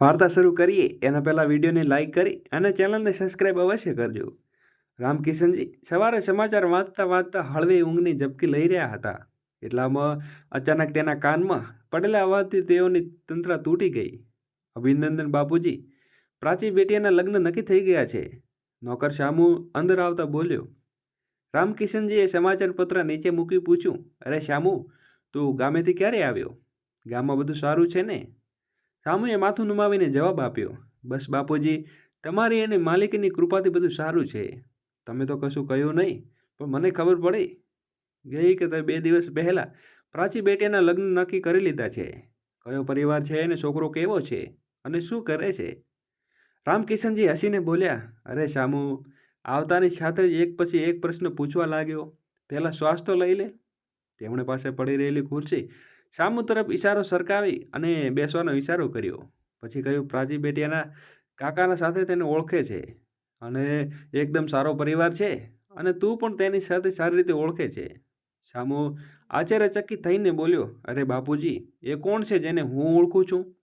વાર્તા શરૂ કરીએ. એના પહેલાં વિડીયોને લાઇક કરી અને ચેનલને સબસ્ક્રાઈબ અવશ્ય કરજો. રામકિશનજી, સવારે સમાચાર વાંચતા વાંચતા હળવી ઊંઘની ઝપકી લઈ રહ્યા હતા. એટલામાં અચાનક તેના કાનમાં પડેલા અવાજથી તેઓની તંત્ર તૂટી ગઈ. અભિનંદન બાપુજી, પ્રાચી બેટીયાના લગ્ન નક્કી થઈ ગયા છે. નોકર શામુ અંદર આવતા બોલ્યો, રામકિશનજીએ સમાચાર પત્ર નીચે મૂકી પૂછ્યું, અરે શામુ, તું ગામેથી ક્યારે આવ્યો? ગામમાં બધું સારું છે ને? શામુએ માથું નમાવીને જવાબ આપ્યો, બસ બાપુજી, તમારી અને માલિકની કૃપાથી બધું સારું છે. તમે તો કશું કહ્યું નહીં, પણ મને ખબર પડી. ગઈ કે બે દિવસ પહેલાં પ્રાચી બેટીના લગ્ન નક્કી કરી લીધા છે. કયો પરિવાર છે અને છોકરો કેવો છે અને શું કરે છે? રામકિશનજી હસીને બોલ્યા, અરે શામુ આવતાની સાથે જ એક પછી એક પ્રશ્ન પૂછવા લાગ્યો. પહેલાં શ્વાસ તો લઈ લે. તેમણે પાસે પડી રહેલી ખુરશી શામુ તરફ ઈશારો સરકાવી અને બેસવાનો ઇશારો કર્યો. પછી કહ્યું પ્રાચી બેટિયાના કાકાના સાથે તેને ઓળખે છે અને એકદમ સારો પરિવાર છે અને તું પણ તેની સાથે સારી રીતે ઓળખે છે. સામુ આશ્ચર્યચકિત થઈને બોલ્યો, અરે બાપુજી, એ કોણ છે જેને હું ઓળખું છું?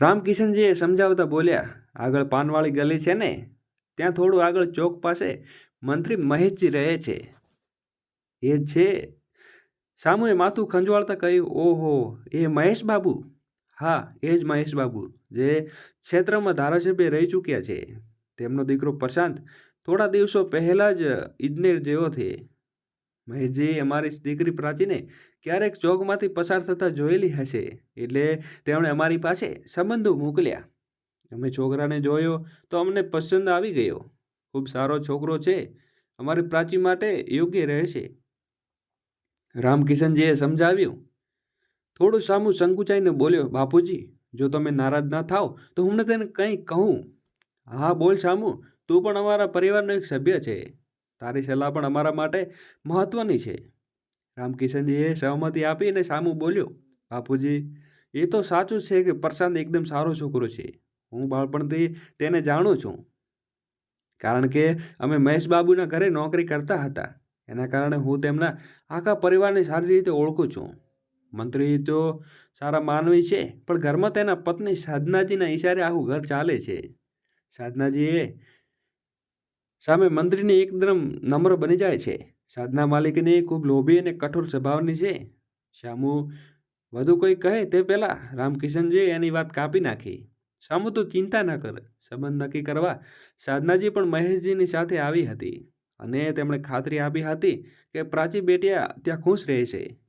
રામકિશનજીએ સમજાવતા બોલ્યા, આગળ પાનવાળી ગલી છે ને, ત્યાં થોડું આગળ ચોક પાસે મંત્રી મહેશજી રહે છે. એ છે? સામુએ માથું ખંજવાળતા કહ્યું, ઓહો, એ મહેશ બાબુ? હા, એ જ મહેશ બાબુ, જે ક્ષેત્રમાં ધારાસભ્ય રહી ચૂક્યા છે. તેમનો દીકરો પ્રશાંત થોડા દિવસો પહેલાં જ ઇજનેર જેવો છે. મહેશજી, અમારી દીકરી પ્રાચીને ક્યારેક ચોકમાંથી પસાર થતાં જોયેલી હશે, એટલે તેમણે અમારી પાસે સંબંધો મોકલ્યા. અમે છોકરાને જોયો તો અમને પસંદ આવી ગયો. ખૂબ સારો છોકરો છે. અમારી પ્રાચી માટે યોગ્ય રહેશે. રામકિશનજીએ સમજાવ્યું. થોડું સામું સંકુચાઈને બોલ્યો, બાપુજી, જો તમે નારાજ ના થાવ તો હું તેને કંઈ કહું. હા, બોલ સામુ. તું પણ અમારા પરિવારનો એક સભ્ય છે. તારી સલાહ પણ અમારા માટે મહત્ત્વની છે. રામકિશનજીએ સહમતિ આપીને સામુ બોલ્યો, બાપુજી, એ તો સાચું છે કે પ્રશાંત એકદમ સારો છોકરો છે. હું બાળપણથી તેને જાણું છું. કારણ કે અમે મહેશ બાબુના ઘરે નોકરી કરતા હતા. એના કારણે હું તેમના આખા પરિવારને સારી રીતે ઓળખું છું. મંત્રી તો સારા માનવી છે, પણ ઘરમાં તેના પત્ની સાધનાજીના ઈશારે આખું ઘર ચાલે છે. સાધનાજીએ સામે મંત્રીની એકદમ નમ્ર બની જાય છે. સાધના માલિકની ખૂબ લોભી અને કઠોર સ્વભાવની છે. શામુ વધુ કોઈ કહે તે પહેલાં રામકિશનજીએ એની વાત કાપી નાખી. શામુ તું ચિંતા ન કર, સંબંધ નક્કી કરવા સાધનાજી પણ મહેશજીની સાથે આવી હતી. અને તેમણે ખાતરી આપી હતી કે પ્રાચી બેટિયા ત્યાં ખુશ રહે છે.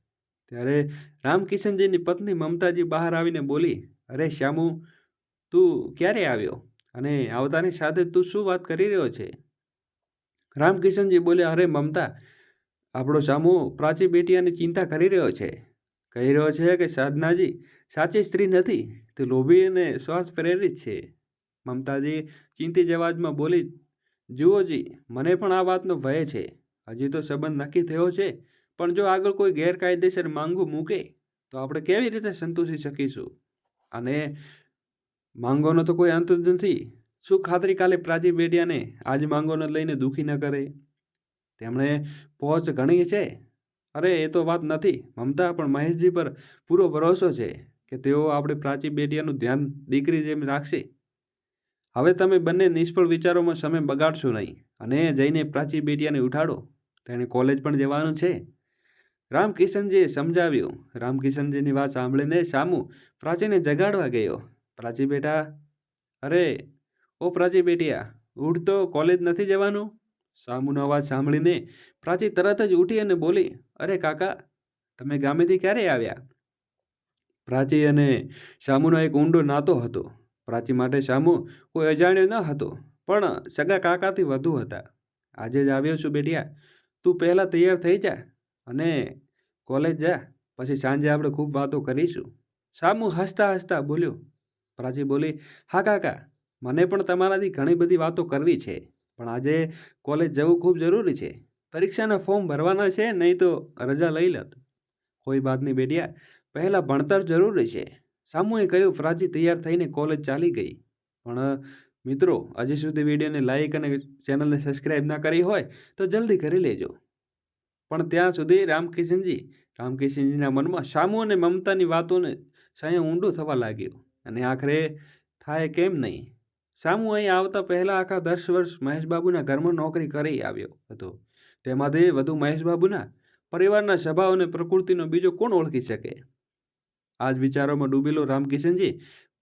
ત્યારે રામકિશનજીની પત્ની મમતાજી બહાર આવીને બોલી, અરે શ્યામુ, તું ક્યારે આવ્યો? અને આવતાની સાથે તું શું વાત કરી રહ્યો છે? રામકિશનજી બોલ્યા, અરે મમતા, આપણો શામુ પ્રાચી બેટિયાની ચિંતા કરી રહ્યો છે. કહી રહ્યો છે કે સાધનાજી સાચી સ્ત્રી નથી, તે લોભી અને સ્વાર્થ પ્રેરિત છે. મમતાજી ચિંતી જવાજમાં બોલી જુઓજી મને પણ આ વાતનો ભય છે. હજી તો સંબંધ નક્કી થયો છે, પણ જો આગળ કોઈ ગેરકાયદેસર માંગુ મૂકે, તો આપણે કેવી રીતે સંતોષી શકીશું? અને માંગોનો તો કોઈ અંત જ નથી. શું ખાતરી કાલે પ્રાચી બેડિયાને આજ માંગોને લઈને દુઃખી ન કરે? તેમણે પહોંચ ઘણી છે. અરે, એ તો વાત નથી. મમતા પણ મહેશજી પર પૂરો ભરોસો છે કે તેઓ આપણે પ્રાચી બેટિયાનું ધ્યાન દીકરી જેમ રાખશે. હવે તમે બંને નિષ્ફળ વિચારોમાં સમય બગાડશો નહીં અને જઈને પ્રાચી બેટિયાને ઉઠાડો. તેણે કોલેજ પણ જવાનું છે. રામકિશનજીએ સમજાવ્યું. રામકિશનજીની વાત સાંભળીને સામુ પ્રાચીને જગાડવા ગયો. પ્રાચી બેટા, અરે, ઓ પ્રાચી બેટિયા, ઉઠ તો, કોલેજ નથી જવાનું? સામુનો અવાજ સાંભળીને પ્રાચી તરત જ ઉઠી અને બોલી, અરે કાકા, તમે ગામેથી ક્યારે આવ્યા? પ્રાચી અને સામુનો એક ઊંડો નાતો હતો. પ્રાચી માટે શામુ કોઈ અજાણ્યો ન હતો, પણ સગા કાકાથી વધુ હતા. આજે જ આવ્યો છું બેટિયા. તું પહેલાં તૈયાર થઈ જા અને કોલેજ જા, પછી સાંજે આપણે ખૂબ વાતો કરીશું. શામુ હસતા હસતા બોલ્યો. પ્રાચી બોલી, હા કાકા, મને પણ તમારાથી ઘણી બધી વાતો કરવી છે, પણ આજે કોલેજ જવું ખૂબ જરૂરી છે. પરીક્ષાના ફોર્મ ભરવાના છે, નહીં તો રજા લઈ લત. કોઈ વાત નહીં બેટિયા, પહેલાં ભણતર જરૂરી છે. સામુએ કહ્યું પ્રાચી તૈયાર થઈને કોલેજ ચાલી ગઈ. પણ મિત્રો હજી સુધી વિડીયોને લાઈક અને ચેનલને સબસ્ક્રાઈબ ના કરી હોય, તો જલ્દી કરી લેજો. પણ ત્યાં સુધી રામકિશનજી, રામકિશનજીના મનમાં શામુ અને મમતાની વાતોને સાંય ઊંડું થવા લાગ્યું અને આખરે થાય કેમ નહીં? સામુ અહીં આવતા પહેલાં આખા દસ વર્ષ મહેશબાબુના ઘરમાં નોકરી કરી આવ્યો હતો. તેમાંથી વધુ મહેશબાબુના પરિવારના સ્વભાવ અને પ્રકૃતિનો બીજો કોણ ઓળખી શકે? આ જ વિચારોમાં ડૂબેલો રામકિશનજી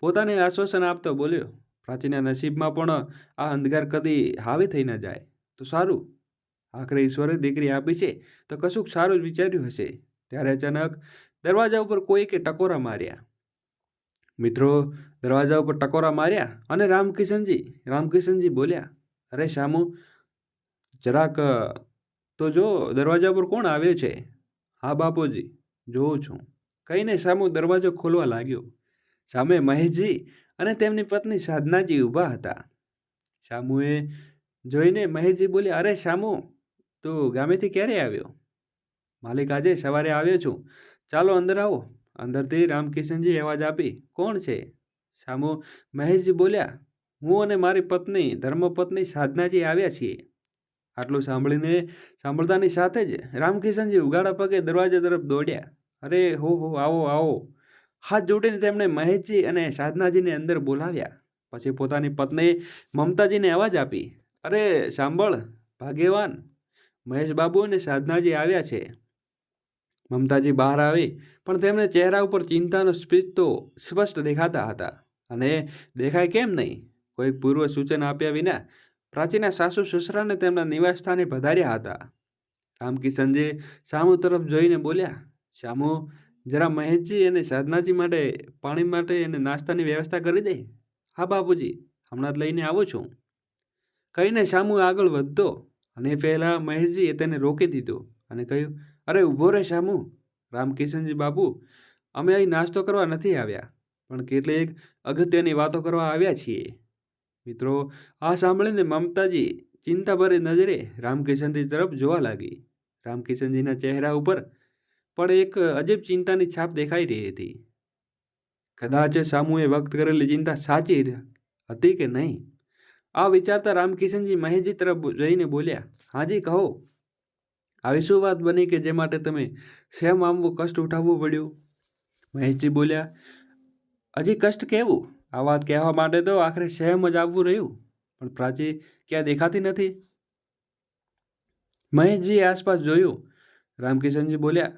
પોતાને આશ્વાસન આપતો બોલ્યો, પ્રાચીના નસીબમાં પણ આ અંધકાર કદી હાવી થઈ ન જાય. તો સારું. આખરે ઈશ્વરે દીકરી આપી છે, તો કશુંક સારું જ વિચાર્યું હશે. ત્યારે અચાનક દરવાજા ઉપર કોઈકે ટકોરા માર્યા. મિત્રો, દરવાજા ઉપર ટકોરા માર્યા અને રામકિશનજી રામકિશનજી બોલ્યા, અરે શામુ, જરાક તો જો દરવાજા ઉપર કોણ આવ્યો છે? હા બાપુજી, જોઉં છું. કહીને સામો દરવાજો ખોલવા લાગ્યો. સામે મહેશજી અને તેમની પત્ની સાધનાજી ઊભા હતા. શામુએ જોઈને મહેશજી બોલ્યા, અરે શામુ તું ગામેથી ક્યારે આવ્યો? માલિક આજે સવારે આવ્યો છું. ચાલો અંદર આવો. અંદરથી રામકિશનજી અવાજ આપી. કોણ છે? શામુ મહેશજી બોલ્યા, હું અને મારી પત્ની, ધર્મપત્ની સાધનાજી આવ્યા છીએ. આટલું સાંભળીને સાંભળતાની સાથે જ રામકિશનજી ઉગાડા પગે દરવાજા તરફ દોડ્યા. અરે હો હો, આવો આવો. હાથ જોડીને તેમણે મહેશજી અને સાધનાજીને અંદર બોલાવ્યા. પછી પોતાની પત્ની મમતાજીને અવાજ આપી. અરે સાંભળ, ભાગ્યવાન મહેશબાબુ અને સાધનાજી આવ્યા છે. મમતાજી બહાર આવી, પણ તેમને ચહેરા ઉપર ચિંતાનો સ્પીચ તો સ્પષ્ટ દેખાતા હતા. અને દેખાય કેમ નહીં? કોઈ પૂર્વ સૂચન આપ્યા વિના પ્રાચીના સાસુ સસરાને તેમના નિવાસસ્થાને પધાર્યા હતા. રામકિશનજી સામુ તરફ જોઈને બોલ્યા શામુ જરા મહેશજી અને સાધનાજી માટે, પાણી માટે અને નાસ્તાની વ્યવસ્થા કરી દે? હા, બાપુજી, હમણાં જ લઈને આવું છું. કહીને શામુ આગળ વધતો અને પહેલાં મહેશજીએ તેને રોકી દીધો અને કહ્યું, અરે, ઊભો રહે શામુ. રામકિશનજી બાપુ, અમે અહીં નાસ્તો કરવા નથી આવ્યા, પણ કેટલીક અગત્યની વાતો કરવા આવ્યા છીએ. મિત્રો, આ સાંભળીને મમતાજી ચિંતાભરી નજરે રામકિશનજી તરફ જોવા લાગી. રામકિશનજીના ચહેરા ઉપર પણ એક અજીબ ચિંતાની છાપ દેખાઈ રહી હતી. કદાચ સામુએ વખત કરેલી ચિંતા સાચી હતી કે નહીં? આ વિચારતા રામકિશનજી મહેશજી તરફ જઈને બોલ્યા, હાજી, કહો. આવી શું વાત બની કે જે માટે તમે શેમ આમવું કષ્ટ ઉઠાવવું પડ્યું? મહેશજી બોલ્યા, હજી કષ્ટ કેવું? આ વાત કહેવા માટે તો આખરે શહેમ જ આવવું રહ્યું, પણ પ્રાચી ક્યાં દેખાતી નથી. મહેશજીએ આસપાસ જોયું. રામકિશનજી બોલ્યા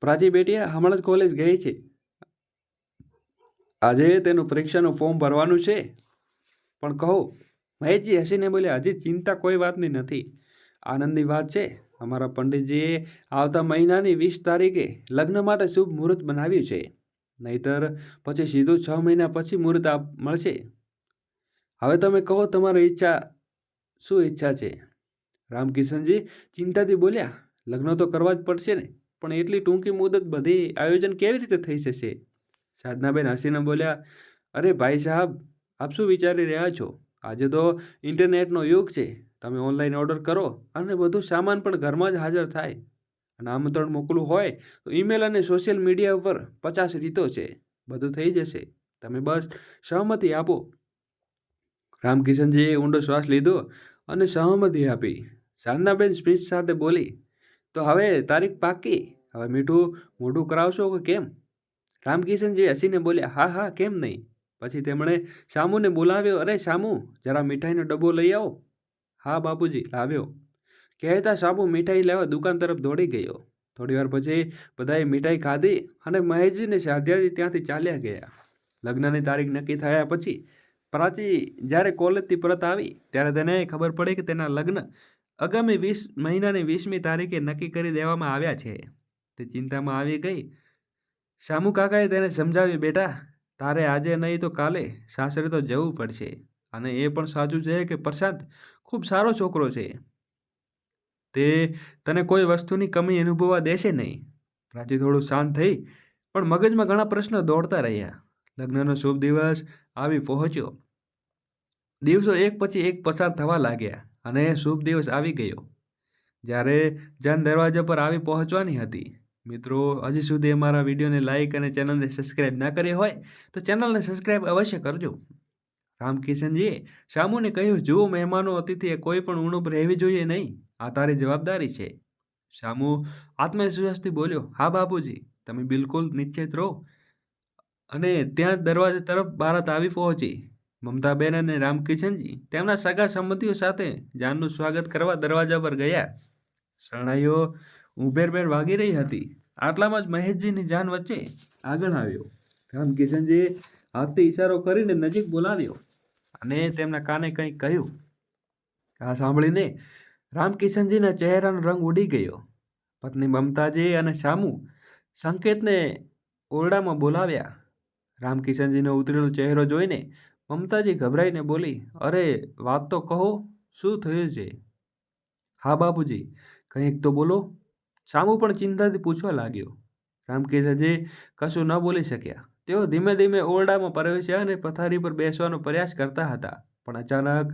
પ્રાચી બેટી હમણાં જ કોલેજ ગઈ છે. આજે તેનું પરીક્ષાનું ફોર્મ ભરવાનું છે. પણ કહો, મહેશજી હસીને બોલ્યા, હજી ચિંતા કોઈ વાતની નથી. આનંદની વાત છે. અમારા પંડિતજીએ આવતા મહિનાની વીસ તારીખે લગ્ન માટે શુભ મુહૂર્ત બનાવ્યું છે. નહીતર પછી સીધું છ મહિના પછી મુહૂર્ત આપ, મળશે. હવે તમે કહો, તમારી ઈચ્છા શું ઈચ્છા છે? રામકિશનજી ચિંતાથી બોલ્યા, લગ્ન તો કરવા જ પડશે ને. પણ એટલી ટૂંકી મુદત બધી આયોજન કેવી રીતે થઈ જશે? સાધનાબેન હસીને બોલ્યા, અરે ભાઈ સાહેબ, આપ શું વિચારી રહ્યા છો? આજે તો ઇન્ટરનેટનો યુગ છે. તમે ઓનલાઈન ઓર્ડર કરો અને બધું સામાન પણ ઘરમાં જ હાજર થાય. અને આમંત્રણ મોકલું હોય તો ઈમેલ અને સોશિયલ મીડિયા ઉપર પચાસ રીતો છે. બધું થઈ જશે. તમે બસ સહમતિ આપો. રામકિશનજીએ ઊંડો શ્વાસ લીધો અને સહમતિ આપી. સાધનાબેન સ્મિત સાથે બોલી તો હવે તારીખ પાકી હવે મીઠું મોઢું કરાવશો કે કેમ? રામકિશનજી હસીને બોલ્યા, હા હા, કેમ નહીં? પછી તેમણે શામુને બોલાવ્યો, અરે, શામુ, જરા મીઠાઈનો ડબ્બો લઈ આવો. હા, બાપુજી, લાવ્યો. કહેતા સાબુ મીઠાઈ લેવા દુકાન તરફ દોડી ગયો. થોડીવાર પછી બધાએ મીઠાઈ ખાધી અને મહેશજીને સાધ્યાજી ત્યાંથી ચાલ્યા ગયા. લગ્નની તારીખ નક્કી થયા પછી પ્રાચી જ્યારે કોલેજથી પરત આવી, ત્યારે તેને ખબર પડી કે તેના લગ્ન આગામી વીસ, મહિનાની વીસમી તારીખે નક્કી કરી દેવામાં આવ્યા છે. તે ચિંતામાં આવી ગઈ. શામુ કાકાએ તેને સમજાવ્યું, બેટા, તારે આજે નહીં તો કાલે સાસરે તો જવું પડશે. અને એ પણ સાચું છે કે પ્રશાંત ખૂબ સારો છોકરો છે. તે તને કોઈ વસ્તુની કમી અનુભવવા દેશે નહીં. પ્રાચી થોડું શાંત થઈ, પણ મગજમાં ઘણા પ્રશ્નો દોડતા રહ્યા. લગ્નનો શુભ દિવસ આવી પહોંચ્યો. દિવસો એક પછી એક પસાર થવા લાગ્યા. અને શુભ દિવસ આવી ગયો. જ્યારે જન દરવાજા પર આવી પહોંચવાની હતી. મિત્રો, હજી સુધી અમારા વિડીયોને લાઇક અને ચેનલને સબસ્ક્રાઈબ ના કરી હોય, તો ચેનલને સબસ્ક્રાઈબ અવશ્ય કરજો. રામકિશનજીએ શામુને કહ્યું, જુઓ, મહેમાનો, અતિથિએ કોઈ પણ ઉણપ રહેવી જોઈએ નહીં. આ તારી જવાબદારી છે. શામુ આત્મવિશ્વાસથી બોલ્યો, હા, બાપુજી, તમે બિલકુલ નિશ્ચિત રહો. અને ત્યાં દરવાજા તરફ બારાત આવી પહોંચી. મમતાબેન અને રામકિશનજી તેમના સગા સંબંધીઓ સાથે જાનનું સ્વાગત કરવા દરવાજા પર ગયા. શરણાઈઓ ઉભેરભેર વાગી રહી હતી. આટલામાં જ મહેશજીની જાન વચ્ચે આગળ આવ્યો. રામકિશનજીએ હાથથી ઈશારો કરીને નજીક બોલાવ્યો અને તેમના કાને કંઈક કહ્યું. આ સાંભળીને રામકિશનજીના ચહેરાનો રંગ ઉડી ગયો. પત્ની મમતાજી અને શામુ સંકેતને ઓરડામાં બોલાવ્યા. રામકિશનજીનો ઉતરેલો ચહેરો જોઈને મમતાજી ગભરાઈને બોલી, અરે, વાત તો કહો, શું થયું છે? હા, બાપુજી. કંઈક તો બોલો. સામુ પણ ચિંતાથી પૂછવા લાગ્યો. રામકિશનજી કશું ન બોલી શક્યા. તેઓ ધીમે ધીમે ઓરડામાં પ્રવેશ્યા અને પથારી પર બેસવાનો પ્રયાસ કરતા હતા, પણ અચાનક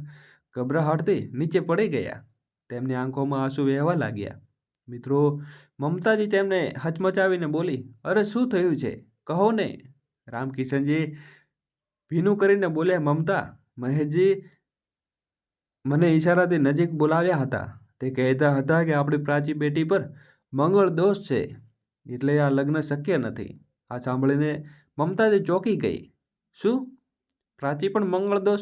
ગભરાહટથી નીચે પડી ગયા. તેમની આંખોમાં આંસુ વહેવા લાગ્યા. મિત્રો, મમતાજી તેમને હચમચાવીને બોલી, અરે, શું થયું છે? કહો ને. રામકિશનજી ભીનું કરીને બોલ્યા મમતા, મહેશજી મને ઈશારાથી નજીક બોલાવ્યા હતા. તે કહેતા હતા કે આપણી પ્રાચી બેટી પર મંગળ દોષ છે. એટલે આ લગ્ન શક્ય નથી. આ સાંભળીને મમતાજી ચોંકી ગઈ. શું? પ્રાચી પણ મંગળ દોષ?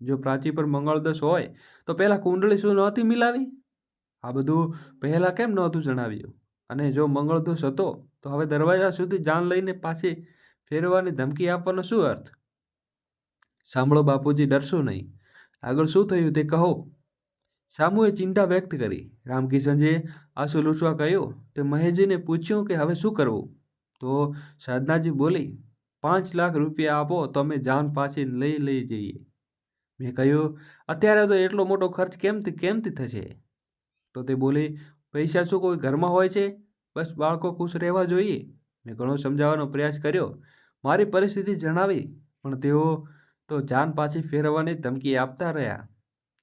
જો પ્રાચી પર મંગળ દોષ હોય, તો પહેલાં કુંડળી શું નહોતી મિલાવી? આ બધું પહેલાં કેમ નહોતું જણાવ્યું? અને જો મંગળ દોષ હતો, તો હવે દરવાજા સુધી જાન લઈને પાછી ફેરવાની ધમકી આપવાનો શું અર્થ? સાંભળો બાપુજી, ડરશો નહીં. આગળ શું થયું તે કહો. શામુએ ચિંતા વ્યક્ત કરી. રામકિશનજીએ આંસુ લૂછવા કહ્યું, તે મહેશજીને પૂછ્યું કે હવે શું કરવું? તો સાધનાજી બોલી, પાંચ લાખ રૂપિયા આપો તો અમે જાન પાછી લઈ લઈ જઈએ. મેં કહ્યું, અત્યારે તો એટલો મોટો ખર્ચ કેમથી કેમથી થશે? તો તે બોલી, પૈસા શું કોઈ ઘરમાં હોય છે? બસ બાળકો ખુશ રહેવા જોઈએ. મેં ઘણો સમજાવવાનો પ્રયાસ કર્યો. મારી પરિસ્થિતિ જણાવી, પણ તેઓ તો જાન પાછી ફેરવવાની ધમકી આપતા રહ્યા.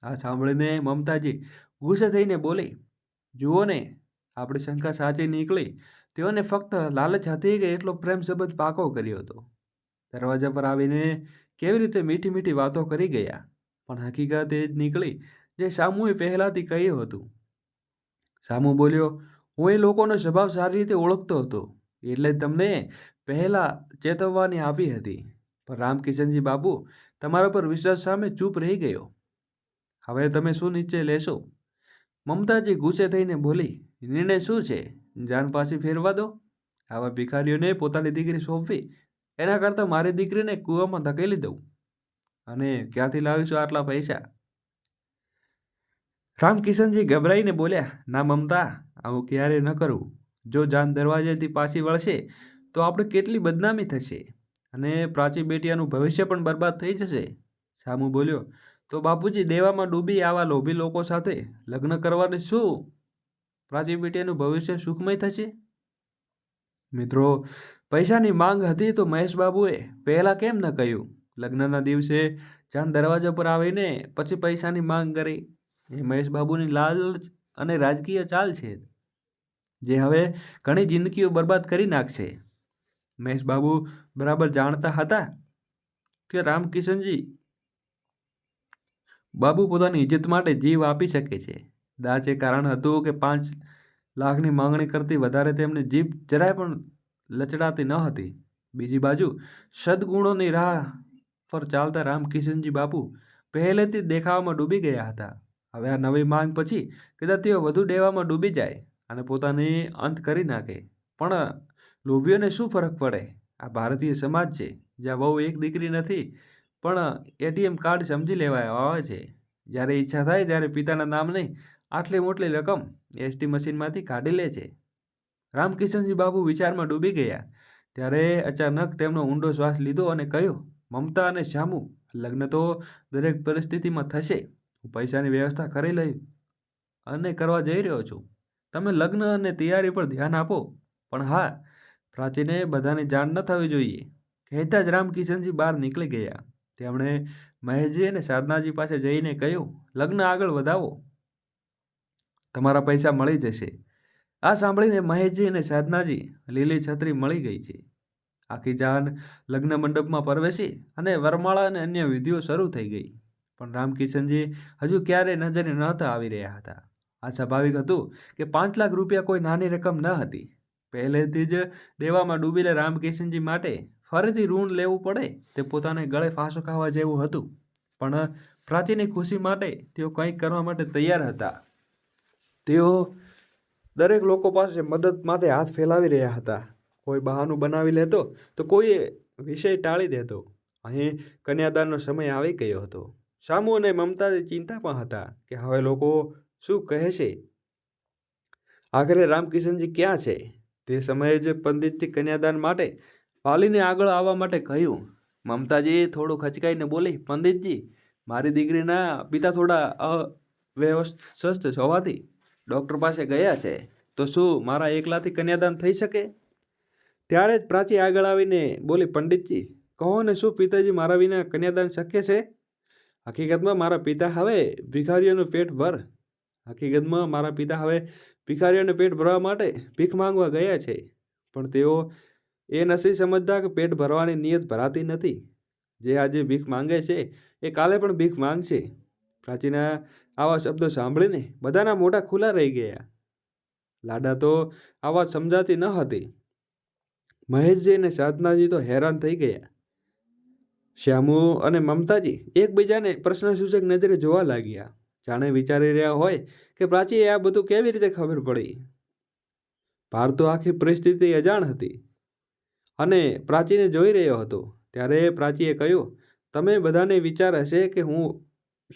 આ સાંભળીને મમતાજી ગુસ્સે થઈને બોલી, જુઓ ને, આપણી શંકા સાચી નીકળી. તેઓને ફક્ત લાલચ હતી કે એટલો પ્રેમ સંબંધ પાકો કર્યો હતો. દરવાજા પર આવીને કેવી રીતે મીઠી મીઠી વાતો કરી ગયા, પણ હકીકત એ જ નીકળી જે સામુએ પહેલાંથી કહ્યું હતું. સામુ બોલ્યો, હું એ લોકોનો સ્વભાવ સારી રીતે ઓળખતો હતો, એટલે તમને પહેલાં ચેતવવાની આપી હતી. પણ રામકિશનજી બાબુ, તમારા પર વિશ્વાસ સામે ચૂપ રહી ગયો. હવે તમે શું નિશ્ચય લેશો? મમતાજી ગુસ્સે થઈને બોલી, નિર્ણય શું છે? જાન પાછી ફેરવા દો. આવા ભિખારીઓને પોતાની દીકરી સોંપવી, એના કરતાં મારી દીકરીને કૂવામાં ધકેલી દઉં. અને ક્યાંથી લાવીશું આટલા પૈસા? રામકિશનજી ગભરાઈને બોલ્યા, ના મમતા, આવું ક્યારેય ન કરવું જો જાન દરવાજેથી પાછી વળશે, તો આપણે કેટલી બદનામી થશે. અને પ્રાચી બેટિયાનું ભવિષ્ય પણ બરબાદ થઈ જશે? સામુ બોલ્યો, તો બાપુજી, દેવામાં ડૂબી આવા લોભી લોકો સાથે લગ્ન કરવાને શું? પ્રાચી બેટિયાનું ભવિષ્ય સુખમય થશે? મિત્રો, પૈસાની માંગ હતી તો મહેશ બાબુએ પહેલાં કેમ ન કહ્યું? લગ્નના દિવસે ચાંદ દરવાજા પર આવીને પછી પૈસાની માંગ કરી. એ મહેશ બાબુની લાલચ અને રાજકીય ચાલ છે જે હવે ઘણી જિંદગીઓ બરબાદ કરી નાખશે. મહેશ બાબુ બરાબર જાણતા હતા કે રામકિશનજી બાબુ પોતાની ઇજ્જત માટે જીવ આપી શકે છે. દાચ એ કારણ હતું કે પાંચ લાખની માંગણી કરતી વધારે તેમની જીભ જરાય પણ લચડાતી ન હતી. બીજી બાજુ સદગુણોની રાહ પર ચાલતા રામકિશનજી બાપુ પહેલેથી દેખાવામાં ડૂબી ગયા હતા. હવે આ નવી માંગ પછી કદાચ તેઓ વધુ ડેવામાં ડૂબી જાય અને પોતાની અંત કરી નાખે. પણ લોભીઓને શું ફરક પડે? આ ભારતીય સમાજ છે, જ્યાં બહુ એક દીકરી નથી, પણ એટીએમ કાર્ડ સમજી લેવા આવે છે. જ્યારે ઈચ્છા થાય ત્યારે પિતાના નામને આટલી મોટલી રકમ એસટી મશીનમાંથી કાઢી લે છે. રામકિશનજી બાબુ વિચારમાં ડૂબી ગયા. ત્યારે અચાનક તેમનો ઊંડો શ્વાસ લીધો અને કહ્યું, મમતા અને શામુ, લગ્ન તો દરેક પરિસ્થિતિમાં થશે. હું પૈસાની વ્યવસ્થા કરી લઈ અને કરવા જઈ રહ્યો છું. તમે લગ્ન અને તૈયારી પર ધ્યાન આપો. પણ હા પ્રાચીને બધાની જાણ ન થવી જોઈએ. કહેતા જ રામકિશનજી બહાર નીકળી ગયા. તેમણે મહેશજી અને સાધનાજી પાસે જઈને કહ્યું, લગ્ન આગળ વધાવો. તમારા પૈસા મળી જશે. આ સાંભળીને મહેશજી અને સાધનાજી લીલી છત્રી મળી ગઈ છે. આખી જાન લગ્ન મંડપમાં પ્રવેશી અને વરમાળા અને અન્ય વિધિઓ શરૂ થઈ ગઈ. પણ રામકિશનજી હજુ ક્યારેય નજરે નહોતા આવી રહ્યા હતા. આ સ્વાભાવિક હતું કે પાંચ લાખ રૂપિયા કોઈ નાની રકમ ન હતી. પહેલેથી જ દેવામાં ડૂબેલા રામકિશનજી માટે ફરીથી ઋણ લેવું પડે તે પોતાને ગળે ફાંસો ખાવા જેવું હતું. પણ પ્રાચીની ખુશી માટે તેઓ કંઈક કરવા માટે તૈયાર હતા. તેઓ દરેક લોકો પાસે મદદ માટે હાથ ફેલાવી રહ્યા હતા. કોઈ બહાનું બનાવી લેતો તો કોઈ વિષય ટાળી દેતો. અહીં કન્યાદાનનો સમય આવી ગયો હતો. સામુ અને મમતાની પણ હતા કે હવે લોકો શું કહેશે? આખરે રામકિશનજી ક્યાં છે? તે સમયે જ પંડિતજી કન્યાદાન માટે વાલીને આગળ આવવા માટે કહ્યું, મમતાજી, થોડું ખચકાઈને બોલી, પંડિતજી, મારી દીકરીના પિતા થોડા અવ્યવસ્થ હોવાથી ડૉક્ટર પાસે ગયા છે, તો શું મારા એકલાથી કન્યાદાન થઈ શકે? ત્યારે જ પ્રાચી આગળ આવીને બોલી, પંડિતજી, કહો ને શું પિતાજી મારા વિના કન્યાદાન શક્ય છે? હકીકતમાં મારા પિતા હવે ભિખારીઓનું પેટ ભર. હકીકતમાં મારા પિતા હવે ભિખારીઓને પેટ ભરવા માટે ભીખ માંગવા ગયા છે, પણ તેઓ એ નથી સમજતા કે પેટ ભરવાની નિયત ભરાતી નથી. જે આજે ભીખ માંગે છે, એ કાલે પણ ભીખ માંગશે. પ્રાચીના આવા શબ્દો સાંભળીને બધાના મોઢા ખુલ્લા રહી ગયા. લાડા તો આ વાત સમજાતી ન હતી. મહેશજી અને સાધનાજી તો હેરાન થઈ ગયા. શ્યામુ અને મમતાજી એકબીજાને પ્રશ્નસૂચક નજરે જોવા લાગ્યા. જાણે વિચારી રહ્યા હોય કે પ્રાચીએ આ બધું કેવી રીતે ખબર પડી? પાર તો આખી પરિસ્થિતિ અજાણ હતી. અને પ્રાચીને જોઈ રહ્યો હતો. ત્યારે પ્રાચીએ કહ્યું, તમે બધાને વિચાર હશે કે હું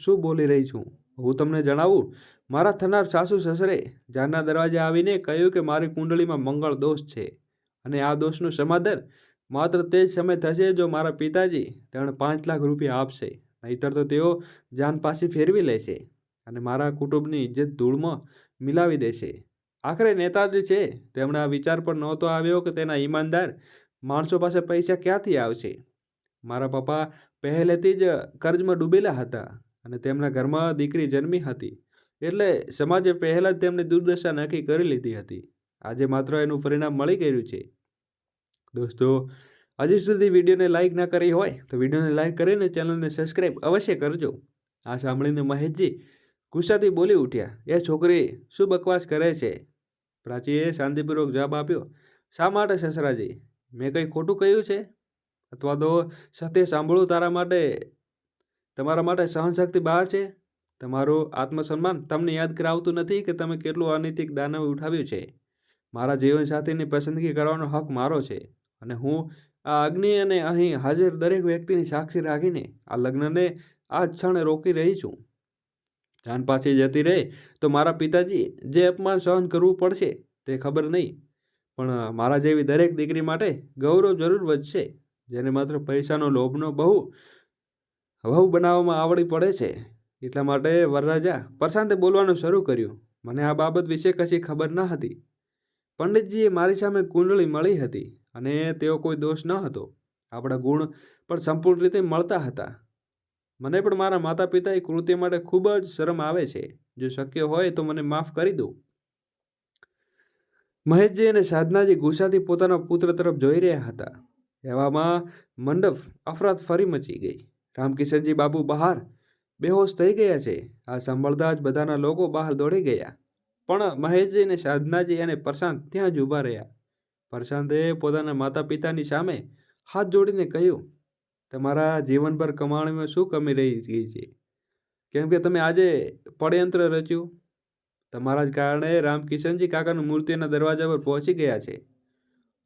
શું બોલી રહી છું? હું તમને જણાવું, મારા થનાર સાસુ સસરે જાનના દરવાજે આવીને કહ્યું કે મારી કુંડળીમાં મંગળ દોષ છે. અને આ દોષનું સમાધાન માત્ર તે જ સમય થશે જો મારા પિતાજી તેણે પાંચ લાખ રૂપિયા આપશે. નહીતર તો તેઓ જાન પાછી ફેરવી લેશે. અને મારા કુટુંબની ઇજ્જત ધૂળમાં મિલાવી દેશે. આખરે નેતાજી છે, તેમણે આ વિચાર પણ નહોતો આવ્યો કે તેના ઈમાનદાર માણસો પાસે પૈસા ક્યાંથી આવશે? મારા પપ્પા પહેલેથી જ કર્જમાં ડૂબેલા હતા અને તેમના ઘરમાં દીકરી જન્મી હતી. એટલે સમાજે પહેલાં જ તેમની દુર્દશા નક્કી કરી લીધી હતી. આજે માત્ર એનું પરિણામ મળી ગયું છે. દોસ્તો, હજી સુધી વિડીયોને લાઇક ના કરી હોય તો વિડીયોને લાઇક કરીને ચેનલને સબસ્ક્રાઈબ અવશ્ય કરજો. આ સાંભળીને મહેશજી ગુસ્સાથી બોલી ઉઠ્યા, એ છોકરી, શું બકવાસ કરે છે? પ્રાચીએ શાંતિપૂર્વક જવાબ આપ્યો, શા માટે સસરાજી? મેં કંઈ ખોટું કહ્યું છે? અથવા તો સત્ય સાંભળવું તારા માટે? તમારા માટે સહનશક્તિ બહાર છે? તમારું આત્મસન્માન તમને યાદ કરાવતું નથી કે તમે કેટલું અનૈતિક દાનવ ઉઠાવ્યું છે? મારા જીવનસાથીની પસંદગી કરવાનો હક મારો છે, અને હું આ અગ્નિ અને અહીં હાજર દરેક વ્યક્તિની સાક્ષી રાખીને આ લગ્નને આ ક્ષણે રોકી રહી છું. જાન પાછી જતી રહે, તો મારા પિતાજી જે અપમાન સહન કરવું પડશે તે ખબર નહીં. પણ મારા જેવી દરેક દીકરી માટે ગૌરવ જરૂર વધશે, જેને માત્ર પૈસાનો લોભનો બહુ, વહુ બનાવવામાં આવડી પડે છે. એટલા માટે વરરાજા પ્રશાંતે બોલવાનું શરૂ કર્યું. મને આ બાબત વિશે કશી ખબર ન હતી. પંડિતજીએ મારી સામે કુંડળી મળી હતી અને તેઓ કોઈ દોષ ન હતો. આપણા ગુણ પણ સંપૂર્ણ રીતે મળતા હતા. મને પણ મારા માતા પિતાએ કૃત્ય માટે ખૂબ જ શરમ આવે છે. જો શક્ય હોય તો મને માફ કરી દો. મહેશજી અને સાધનાજી ગુસ્સાથી પોતાના પુત્ર તરફ જોઈ રહ્યા હતા. એવામાં મંડપ અફરાત ફરી મચી ગઈ. રામકિશનજી બાબુ બહાર બેહોશ થઈ ગયા છે. આ સાંભળતા જ બધાના લોકો બહાર દોડી ગયા. પણ મહેશજી અને સાધનાજી અને પ્રશાંત ત્યાં જ ઊભા રહ્યા. પ્રશાંતે પોતાના માતા પિતાની સામે હાથ જોડીને કહ્યું તમારા જીવનભર કમાણીમાં શું કમી રહી ગઈ છે? કેમ કે તમે આજે પડયંત્ર રચ્યું. તમારા જ કારણે રામકિશનજી કાકાનું મૂર્તિના દરવાજા પર પહોંચી ગયા છે.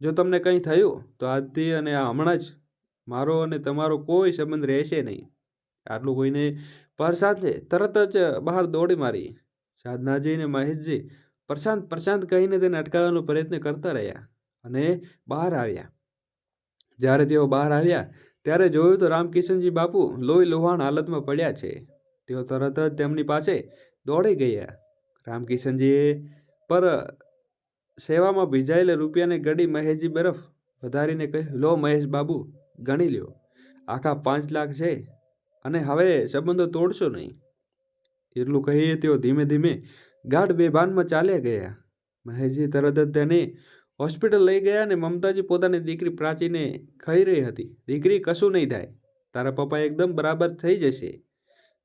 જો તમને કંઈ થયું, તો આજથી અને હમણાં જ મારો અને તમારો કોઈ સંબંધ રહેશે નહીં. આટલું કોઈને પ્રશાંતે તરત જ બહાર દોડી મારી. સાધનાજી અને મહેશજી પ્રશાંત પ્રશાંત કહીને તેને અટકાવવાનો પ્રયત્ન કરતા રહ્યા અને બહાર આવ્યા. જ્યારે તેઓ બહાર આવ્યા ત્યારે જોયું તો રામકિશનજી બાપુ લોહી લોહાણ હાલતમાં પડ્યા છે. તેઓ તરત જ તેમની પાસે દોડી ગયા. રામકિશનજીએ પર સેવામાં ભીજાયેલા રૂપિયાને ગડી મહેશજી બરફ વધારીને કહ્યું, લો મહેશ બાબુ, ગણી લ્યો. આખા પાંચ લાખ છે અને હવે સંબંધો તોડશો નહીં. એટલું કહીએ તેઓ ધીમે ધીમે ગાઢ બેભાનમાં ચાલ્યા ગયા. મહેશજી તરત જ તેને હોસ્પિટલ લઈ ગયા અને મમતાજી પોતાની દીકરી પ્રાચીને ખાઈ રહી હતી. દીકરી કશું નહીં થાય. તારા પપ્પા એકદમ બરાબર થઈ જશે.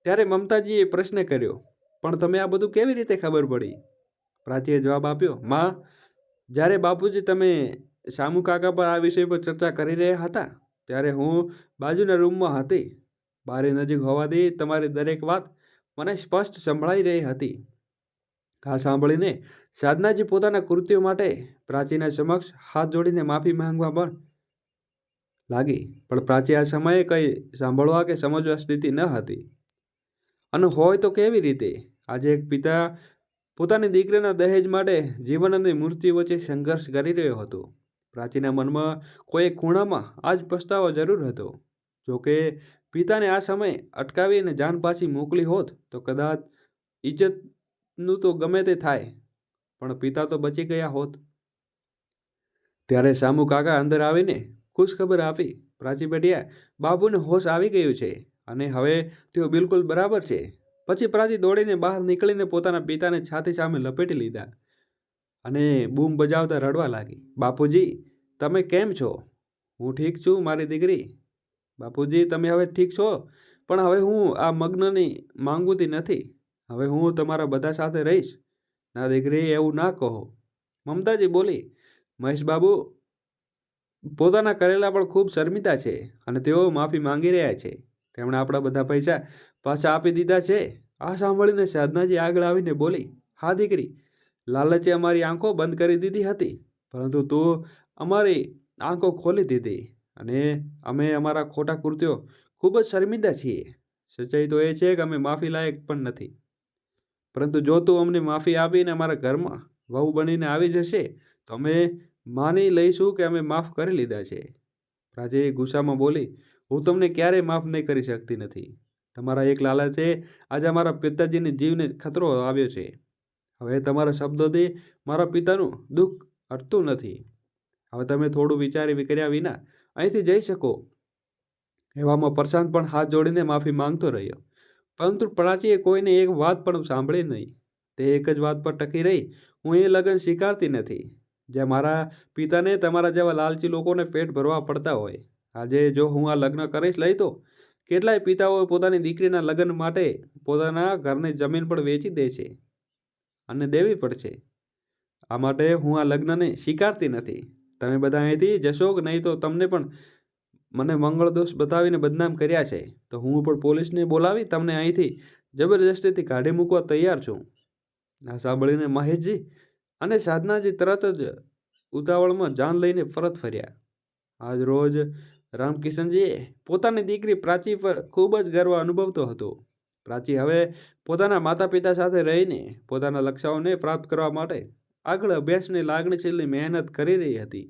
ત્યારે મમતાજીએ પ્રશ્ન કર્યો, પણ તમે આ બધું કેવી રીતે ખબર પડી? પ્રાચીએ જવાબ આપ્યો, માં, જ્યારે બાપુજી તમે શામુ કાકા પર આ વિષય પર ચર્ચા કરી રહ્યા હતા, ત્યારે હું બાજુના રૂમમાં હતી. બારી નજીક હોવાથી તમારી દરેક વાત મને સ્પષ્ટ સંભળાઈ રહી હતી. આ સાંભળીને સાધનાજી પોતાના કૃત્યો માટે પ્રાચીના સમક્ષ હાથ જોડીને માફી માંગવા પણ લાગી. પણ પ્રાચી આ સમયે કંઈ સાંભળવા કે સમજવા સ્થિતિ ન હતી. અને હોય તો કેવી રીતે? આજે એક પિતા પોતાની દીકરીના દહેજ માટે જીવન અને મૃત્યુ વચ્ચે સંઘર્ષ કરી રહ્યો હતો. પ્રાચીના મનમાં કોઈ એક ખૂણામાં આ જ પસ્તાવો જરૂર હતો. જોકે પિતાને આ સમયે અટકાવીને જાન પાછી મોકલી હોત તો કદાચ ઇજ્જતનું તો ગમે તે થાય, પણ પિતા તો બચી ગયા હોત. ત્યારે સામુ કાકા અંદર આવીને ખુશખબર આપી, પ્રાચી બેટિયા, બાબુને હોશ આવી ગયું છે અને હવે તેઓ બિલકુલ બરાબર છે. પછી પ્રાચી દોડીને બહાર નીકળીને પોતાના પિતાને છાતી સામે લપેટી લીધા અને બૂમ બજાવતા રડવા લાગી. બાપુજી, તમે કેમ છો? હું ઠીક છું, મારી દીકરી. બાપુજી, તમે હવે ઠીક છો, પણ હવે હું આ મગ્નની માંગુતી નથી. હવે હું તમારા બધા સાથે રહીશ. ના દીકરી, એવું ના કહો. મમતાજી, બોલી. મહેશ બાબુ, પોતાના કરેલા પણ ખૂબ શર્મિતા છે અને તેઓ માફી માંગી રહ્યા છે. તેમણે આપણા બધા પૈસા પાછા આપી દીધા છે. આ સાંભળીને સાધનાજી આગળ આવીને બોલી. હા દીકરી, લાલચે અમારી આંખો બંધ કરી દીધી હતી, પરંતુ તું અમારી આંખો ખોલી દીધી અને અમે અમારા ખોટા કૃત્યો ખૂબ જ શર્મિંદા છીએ. સચ્ચાઈ તો એ છે કે અમે માફી લાયક પણ નથી. પરંતુ જો તું અમને માફી આપીને અમારા ઘરમાં વહુ બનીને આવી જશે, તો અમે માની લઈશું કે અમે માફ કરી લીધા છે. પ્રાચી ગુસ્સામાં બોલી, હું તમને ક્યારેય માફ નહીં કરી શકતી નથી. તમારા એક લાલચે આજે અમારા પિતાજીની જીવને ખતરો આવ્યો છે. હવે તમારા શબ્દોથી મારા પિતાનું દુઃખ અટતું નથી. હવે તમે થોડું વિચારી વિકર્યા વિના અહીંથી જઈ શકો. એવામાં પ્રશાંત પણ હાથ જોડીને માફી માંગતો રહ્યો. પરંતુ પ્રાચીએ કોઈને એક વાત પણ સાંભળી નહીં. તે એક જ વાત પર ટકી રહી. હું એ લગ્ન સ્વીકારતી નથી. જે મારા પિતાને તમારા જેવા લાલચી લોકોને પેટ ભરવા પડતા હોય. આજે જો હું આ લગ્ન કરીશ લઈ તો? કેટલાય પિતાઓ પોતાની દીકરીના લગ્ન માટે પોતાના ઘરની જમીન પણ વેચી દે છે અને દેવી પડશે આ માટે હું આ લગ્નને સ્વીકારતી નથી. તમે બધા અહીંથી જશો કે નહીં તો તમને પણ મને મંગળદોષ બતાવીને બદનામ કર્યા છે, તો હું પણ પોલીસને બોલાવી તમને અહીંથી જબરજસ્તીથી કાઢી મૂકવા તૈયાર છું. આ સાંભળીને મહેશજી અને સાધનાજી તરત જ ઉતાવળમાં જાન લઈને પરત ફર્યા. આજ રોજ રામકિશનજીએ પોતાની દીકરી પ્રાચી પર ખૂબ જ ગર્વ અનુભવતો હતો. પ્રાચી હવે પોતાના માતા પિતા સાથે રહીને પોતાના લક્ષ્યોને પ્રાપ્ત કરવા માટે આગળ અભ્યાસની લાગણીશીલની મહેનત કરી રહી હતી.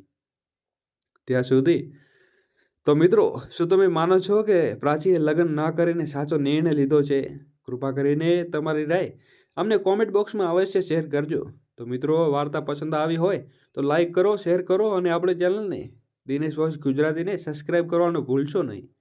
ત્યાં સુધી તો મિત્રો, શું તમે માનો છો કે પ્રાચીએ લગ્ન ના કરીને સાચો નિર્ણય લીધો છે? કૃપા કરીને તમારી રાય અમને કોમેન્ટ બોક્સમાં અવશ્ય શેર કરજો. તો મિત્રો, વાર્તા પસંદ આવી હોય તો લાઈક કરો શેર કરો અને આપણે ચેનલને દિનેશ વોઇસ ગુજરાતીને સબસ્ક્રાઈબ કરવાનું ભૂલશો નહીં.